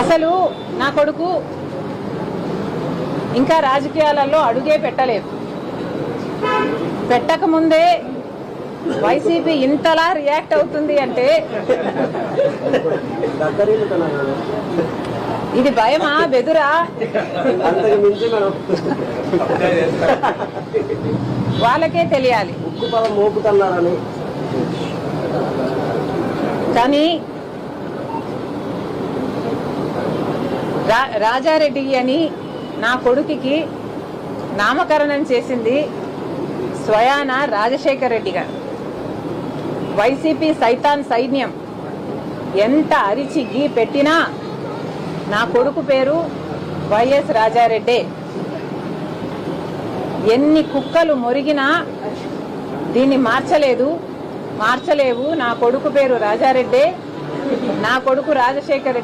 అసలు నా కొడుకు ఇంకా రాజకీయాలలో అడుగే పెట్టలేదు. పెట్టక ముందే వైసీపీ ఇంతలా రియాక్ట్ అవుతుంది అంటే. ఇది భయమా బెదురా? వాళ్ళకే తెలియాలి. కానీ రా- రాజారెడ్డి అని నా కొడుకుకి నామకరణం చేసింది స్వయాన రాజశేఖర్ రెడ్డి గారు. వైసీపీ సైతాన్ సైన్యం ఎంత అరిచి గీ పెట్టినా నా కొడుకు పేరు వైఎస్ రాజారెడ్డే. ఎన్ని కుక్కలు మొరిగినా దీన్ని మార్చలేదు మార్చలేవు నా కొడుకు పేరు రాజారెడ్డే నా కొడుకు రాజశేఖర్ రెడ్డి.